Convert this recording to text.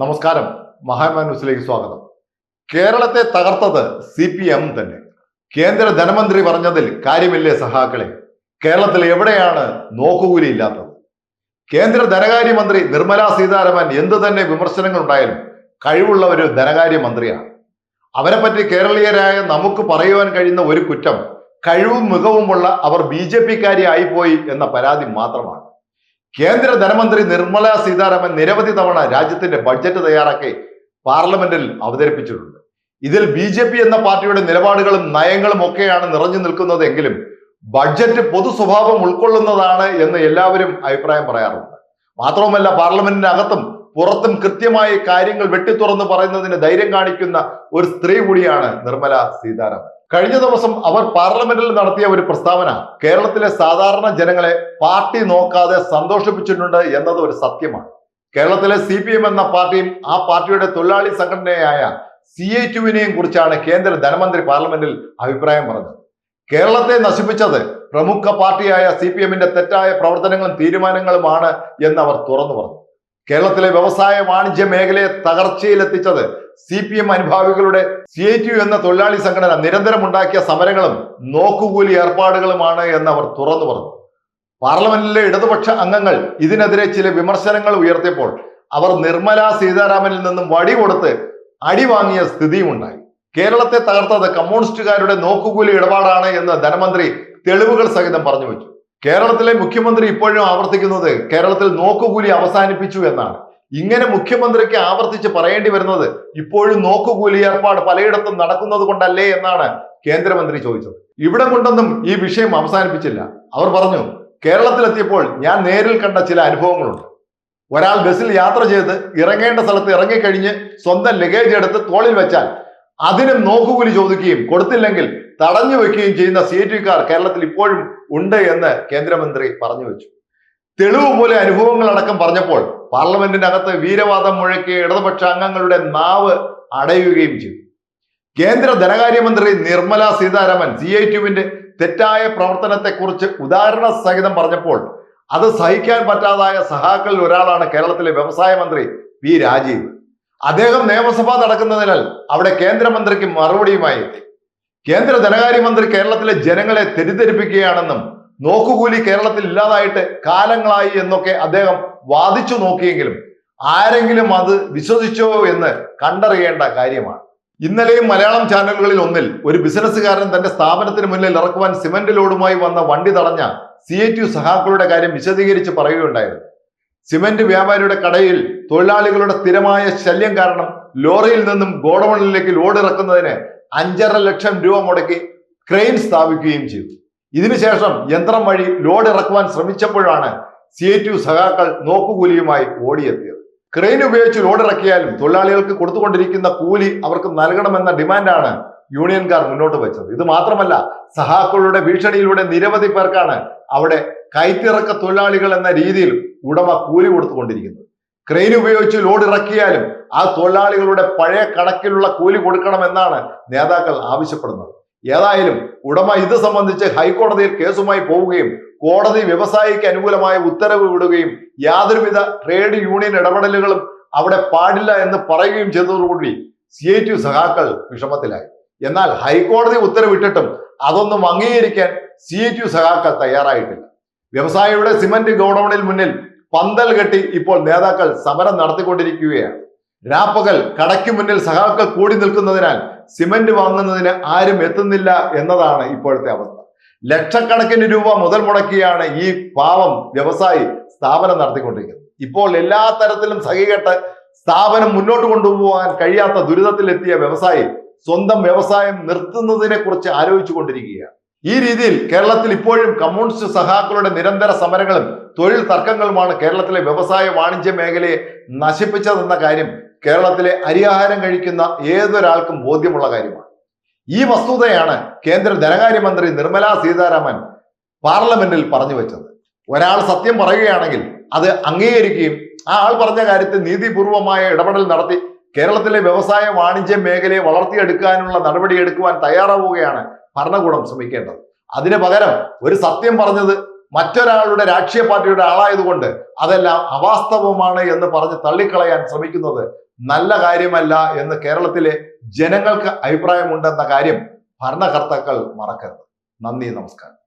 നമസ്കാരം. മഹാമാൻ ന്യൂസിലേക്ക് സ്വാഗതം. കേരളത്തെ തകർത്തത് സി പി എം തന്നെ. കേന്ദ്ര ധനമന്ത്രി പറഞ്ഞതിൽ കാര്യമില്ലേ സഹാക്കളെ? കേരളത്തിൽ എവിടെയാണ് നോക്കുകൂലി ഇല്ലാത്തത് കേന്ദ്ര ധനകാര്യമന്ത്രി നിർമ്മലാ സീതാരാമൻ എന്തു തന്നെ വിമർശനങ്ങൾ ഉണ്ടായാലും കഴിവുള്ള ഒരു ധനകാര്യമന്ത്രിയാണ്. പറ്റി കേരളീയരായ നമുക്ക് പറയുവാൻ കഴിയുന്ന ഒരു കുറ്റം കഴിവും മികവുമുള്ള അവർ ബി ജെ പിക്കാരി ആയിപ്പോയി എന്ന പരാതി മാത്രമാണ്. കേന്ദ്ര ധനമന്ത്രി നിർമ്മല സീതാരാമൻ നിരവധി തവണ രാജ്യത്തിന്റെ ബഡ്ജറ്റ് തയ്യാറാക്കി പാർലമെന്റിൽ അവതരിപ്പിച്ചിട്ടുണ്ട്. ഇതിൽ ബി ജെ പി എന്ന പാർട്ടിയുടെ നിലപാടുകളും നയങ്ങളും ഒക്കെയാണ് നിറഞ്ഞു നിൽക്കുന്നത് എങ്കിലും ബഡ്ജറ്റ് പൊതു സ്വഭാവം ഉൾക്കൊള്ളുന്നതാണ് എന്ന് എല്ലാവരും അഭിപ്രായം പറയാറുണ്ട്. മാത്രവുമല്ല പാർലമെന്റിന്റെ അകത്തും പുറത്തും കൃത്യമായ കാര്യങ്ങൾ വെട്ടിത്തുറന്ന് പറയുന്നതിന് ധൈര്യം കാണിക്കുന്ന ഒരു സ്ത്രീ കൂടിയാണ് നിർമ്മല സീതാരാമൻ. കഴിഞ്ഞ ദിവസം അവർ പാർലമെന്റിൽ നടത്തിയ ഒരു പ്രസ്താവന കേരളത്തിലെ സാധാരണ ജനങ്ങളെ പാർട്ടി നോക്കാതെ സന്തോഷിപ്പിച്ചിട്ടുണ്ട് എന്നത് ഒരു സത്യമാണ്. കേരളത്തിലെ സി എം എന്ന പാർട്ടിയും ആ പാർട്ടിയുടെ തൊഴിലാളി സംഘടനയായ സി ഐ ടുവിനെയും കുറിച്ചാണ് കേന്ദ്ര ധനമന്ത്രി പാർലമെന്റിൽ അഭിപ്രായം പറഞ്ഞത്. കേരളത്തെ നശിപ്പിച്ചത് പ്രമുഖ പാർട്ടിയായ സി പി എമ്മിന്റെ തെറ്റായ പ്രവർത്തനങ്ങളും തീരുമാനങ്ങളുമാണ് എന്ന് അവർ തുറന്നു പറഞ്ഞു. കേരളത്തിലെ വ്യവസായ വാണിജ്യ മേഖലയെ തകർച്ചയിലെത്തിച്ചത് സി പി എം അനുഭാവികളുടെ സി ഐ ടി യു എന്ന തൊഴിലാളി സംഘടന നിരന്തരം ഉണ്ടാക്കിയ സമരങ്ങളും നോക്കുകൂലി ഏർപ്പാടുകളുമാണ് എന്ന് അവർ തുറന്നു പറഞ്ഞു. പാർലമെന്റിലെ ഇടതുപക്ഷ അംഗങ്ങൾ ഇതിനെതിരെ ചില വിമർശനങ്ങൾ ഉയർത്തിയപ്പോൾ അവർ നിർമ്മല സീതാരാമനിൽ നിന്നും വടി കൊടുത്ത് അടി വാങ്ങിയ സ്ഥിതിയുമുണ്ടായി. കേരളത്തെ തകർത്തത് കമ്മ്യൂണിസ്റ്റുകാരുടെ നോക്കുകൂലി ഇടപാടാണ് എന്ന് ധനമന്ത്രി തെളിവുകൾ സഹിതം പറഞ്ഞു വെച്ചു. കേരളത്തിലെ മുഖ്യമന്ത്രി ഇപ്പോഴും ആവർത്തിക്കുന്നത് കേരളത്തിൽ നോക്കുകൂലി അവസാനിപ്പിച്ചു എന്നാണ്. ഇങ്ങനെ മുഖ്യമന്ത്രിക്ക് ആവർത്തിച്ച് പറയേണ്ടി വരുന്നത് ഇപ്പോഴും നോക്കുകൂലി ഏർപ്പാട് പലയിടത്തും നടക്കുന്നത് കൊണ്ടല്ലേ എന്നാണ് കേന്ദ്രമന്ത്രി ചോദിച്ചത്. ഇവിടെ കൊണ്ടൊന്നും ഈ വിഷയം അവസാനിപ്പിച്ചില്ല. അവർ പറഞ്ഞു കേരളത്തിലെത്തിയപ്പോൾ ഞാൻ നേരിൽ കണ്ട ചില അനുഭവങ്ങളുണ്ട്. ഒരാൾ ബസ്സിൽ യാത്ര ചെയ്ത് ഇറങ്ങേണ്ട സ്ഥലത്ത് ഇറങ്ങിക്കഴിഞ്ഞ് സ്വന്തം ലഗേജ് എടുത്ത് തോളിൽ വെച്ചാൽ അതിനും നോക്കുകൂലി ചോദിക്കുകയും കൊടുത്തില്ലെങ്കിൽ തടഞ്ഞു വെക്കുകയും ചെയ്യുന്ന സി കാർ കേരളത്തിൽ ഇപ്പോഴും ഉണ്ട് എന്ന് കേന്ദ്രമന്ത്രി പറഞ്ഞു വെച്ചു. തെളിവ് പോലെ അനുഭവങ്ങൾ അടക്കം പറഞ്ഞപ്പോൾ പാർലമെന്റിന്റെ അകത്ത് വീരവാദം മുഴക്കിയ ഇടതുപക്ഷ അംഗങ്ങളുടെ നാവ് അടയുകയും ചെയ്തു. കേന്ദ്ര ധനകാര്യമന്ത്രി നിർമ്മല സീതാരാമൻ സി ഐ ടുവിന്റെ തെറ്റായ പ്രവർത്തനത്തെക്കുറിച്ച് ഉദാഹരണ സഹിതം പറഞ്ഞപ്പോൾ അത് സഹിക്കാൻ പറ്റാതായ സഹാക്കളിൽ ഒരാളാണ് കേരളത്തിലെ വ്യവസായ മന്ത്രി പി രാജീവ്. അദ്ദേഹം നിയമസഭ നടക്കുന്നതിനാൽ അവിടെ കേന്ദ്രമന്ത്രിക്ക് മറുപടിയുമായി എത്തി. കേന്ദ്ര ധനകാര്യമന്ത്രി കേരളത്തിലെ ജനങ്ങളെ തെറ്റിദ്ധരിപ്പിക്കുകയാണെന്നും നോക്കുകൂലി കേരളത്തിൽ ഇല്ലാതായിട്ട് കാലങ്ങളായി എന്നൊക്കെ അദ്ദേഹം വാദിച്ചു നോക്കിയെങ്കിലും ആരെങ്കിലും അത് വിശ്വസിച്ചോ എന്ന് കണ്ടറിയേണ്ട കാര്യമാണ്. ഇന്നലെയും മലയാളം ചാനലുകളിൽ ഒന്നിൽ ഒരു ബിസിനസ്സുകാരൻ തന്റെ സ്ഥാപനത്തിന് മുന്നിൽ ഇറക്കുവാൻ സിമന്റ് ലോഡുമായി വന്ന വണ്ടി തടഞ്ഞ സി എ ടി സഹാക്കളുടെ കാര്യം വിശദീകരിച്ച് പറയുകയുണ്ടായിരുന്നു. സിമന്റ് വ്യാപാരിയുടെ കടയിൽ തൊഴിലാളികളുടെ സ്ഥിരമായ ശല്യം കാരണം ലോറിയിൽ നിന്നും ഗോഡൌണിലേക്ക് ലോഡ് ഇറക്കുന്നതിന് അഞ്ചര ലക്ഷം രൂപ മുടക്കി ക്രെയിൻ സ്ഥാപിക്കുകയും ചെയ്തു. ഇതിനുശേഷം യന്ത്രം വഴി ലോഡ് ഇറക്കുവാൻ ശ്രമിച്ചപ്പോഴാണ് സി ഐ ടി സഖാക്കൾ നോക്കുകൂലിയുമായി ഓടിയെത്തിയത്. ക്രെയിൻ ഉപയോഗിച്ച് ലോഡ് ഇറക്കിയാലും തൊഴിലാളികൾക്ക് കൊടുത്തുകൊണ്ടിരിക്കുന്ന കൂലി അവർക്ക് നൽകണമെന്ന ഡിമാൻഡാണ് യൂണിയൻകാർ മുന്നോട്ട് വെച്ചത്. ഇത് മാത്രമല്ല സഹാക്കളുടെ ഭീഷണിയിലൂടെ നിരവധി പേർക്കാണ് അവിടെ കയറ്റിറക്ക തൊഴിലാളികൾ എന്ന രീതിയിൽ ഉടമ കൂലി കൊടുത്തുകൊണ്ടിരിക്കുന്നത്. ക്രെയിൻ ഉപയോഗിച്ച് ലോഡ് ഇറക്കിയാലും ആ തൊഴിലാളികളുടെ പഴയ കണക്കിലുള്ള കൂലി കൊടുക്കണമെന്നാണ് നേതാക്കൾ ആവശ്യപ്പെടുന്നത്. ഏതായാലും ഉടമ ഇത് സംബന്ധിച്ച് ഹൈക്കോടതിയിൽ കേസുമായി പോവുകയും കോടതി വ്യവസായിക്ക് അനുകൂലമായ ഉത്തരവ് വിടുകയും യാതൊരുവിധ ട്രേഡ് യൂണിയൻ ഇടപെടലുകളും അവിടെ പാടില്ല എന്ന് പറയുകയും ചെയ്തതോടുകൂടി സി ഐ ടി സഹാക്കൾ വിഷമത്തിലായി. എന്നാൽ ഹൈക്കോടതി ഉത്തരവിട്ടിട്ടും അതൊന്നും അംഗീകരിക്കാൻ സി ഐ ടി സഹാക്കൾ തയ്യാറായിട്ടില്ല. വ്യവസായിയുടെ സിമന്റ് ഗോഡൌണിൽ മുന്നിൽ പന്തൽ കെട്ടി ഇപ്പോൾ നേതാക്കൾ സമരം നടത്തിക്കൊണ്ടിരിക്കുകയാണ്. രാപ്പകൽ കടയ്ക്ക് മുന്നിൽ സഹാക്കൾ കൂടി നിൽക്കുന്നതിനാൽ സിമന്റ് വാങ്ങുന്നതിന് ആരും എത്തുന്നില്ല എന്നതാണ് ഇപ്പോഴത്തെ അവസ്ഥ. ലക്ഷക്കണക്കിന് രൂപ മുതൽ മുടക്കിയാണ് ഈ പാവം വ്യവസായി സ്ഥാപനം നടത്തിക്കൊണ്ടിരിക്കുന്നത്. ഇപ്പോൾ എല്ലാ തരത്തിലും സഹികെട്ട് സ്ഥാപനം മുന്നോട്ട് കൊണ്ടുപോകാൻ കഴിയാത്ത ദുരിതത്തിലെത്തിയ വ്യവസായി സ്വന്തം വ്യവസായം നിർത്തുന്നതിനെ കുറിച്ച് ആലോചിച്ചു കൊണ്ടിരിക്കുകയാണ് ഈ രീതിയിൽ കേരളത്തിൽ ഇപ്പോഴും കമ്മ്യൂണിസ്റ്റ് സഹാക്കളുടെ നിരന്തര സമരങ്ങളും തൊഴിൽ തർക്കങ്ങളുമാണ് കേരളത്തിലെ വ്യവസായ വാണിജ്യ മേഖലയെ നശിപ്പിച്ചതെന്ന കാര്യം കേരളത്തിലെ അരിയാഹാരം കഴിക്കുന്ന ഏതൊരാൾക്കും ബോധ്യമുള്ള കാര്യമാണ്. ഈ വസ്തുതയാണ് കേന്ദ്ര ധനകാര്യമന്ത്രി നിർമ്മല സീതാരാമൻ പാർലമെന്റിൽ പറഞ്ഞു വെച്ചത്. ഒരാൾ സത്യം പറയുകയാണെങ്കിൽ അത് അംഗീകരിക്കുകയും ആ ആൾ പറഞ്ഞ കാര്യത്തിൽ നീതിപൂർവമായ ഇടപെടൽ നടത്തി കേരളത്തിലെ വ്യവസായ വാണിജ്യ മേഖലയെ വളർത്തിയെടുക്കാനുള്ള നടപടിയെടുക്കുവാൻ തയ്യാറാവുകയാണ് ഭരണകൂടം ശ്രമിക്കേണ്ടത്. അതിന് പകരം ഒരു സത്യം പറഞ്ഞത് മറ്റൊരാളുടെ രാഷ്ട്രീയ പാർട്ടിയുടെ ആളായതുകൊണ്ട് അതെല്ലാം അവാസ്തവമാണ് എന്ന് പറഞ്ഞ് തള്ളിക്കളയാൻ ശ്രമിക്കുന്നത് നല്ല കാര്യമല്ല എന്ന് കേരളത്തിലെ ജനങ്ങൾക്ക് അഭിപ്രായമുണ്ടെന്ന കാര്യം ഭരണകർത്താക്കൾ മറക്കരുത്. നന്ദി നമസ്കാരം.